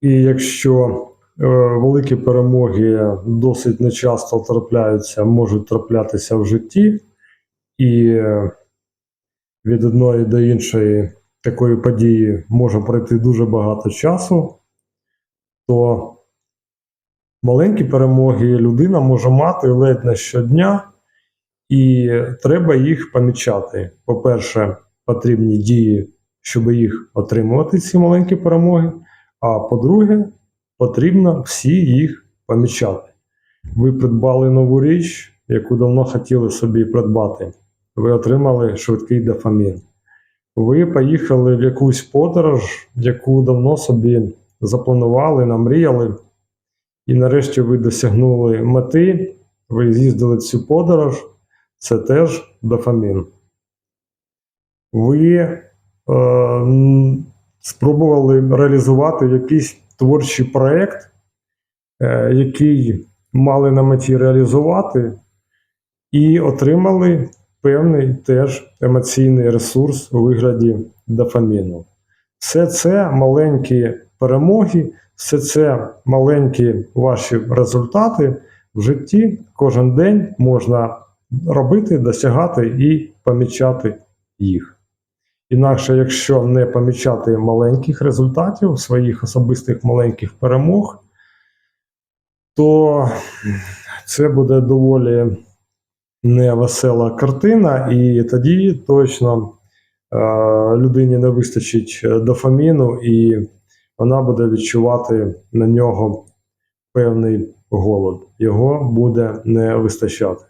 І якщо е, великі перемоги досить нечасто трапляються, можуть траплятися в житті, і від одної до іншої такої події може пройти дуже багато часу, то маленькі перемоги людина може мати ледь не щодня, і треба їх помічати. По-перше, потрібні дії, щоб їх отримувати, ці маленькі перемоги. А по-друге, потрібно всі їх помічати. Ви придбали нову річ, яку давно хотіли собі придбати. Ви отримали швидкий дофамін. Ви поїхали в якусь подорож, яку давно собі запланували, намріяли, і нарешті ви досягнули мети, ви з'їздили цю подорож, це теж дофамін. Ви е, спробували реалізувати якийсь творчий проєкт, е, який мали на меті реалізувати, і отримали певний теж емоційний ресурс у вигляді дофаміну. Все це маленькі перемоги, все це маленькі ваші результати в житті. Кожен день можна робити, досягати і помічати їх. Інакше, якщо не помічати маленьких результатів, своїх особистих маленьких перемог, то це буде доволі невесела картина, і тоді точно е, людині не вистачить дофаміну, і вона буде відчувати на нього певний голод. Його буде не вистачати.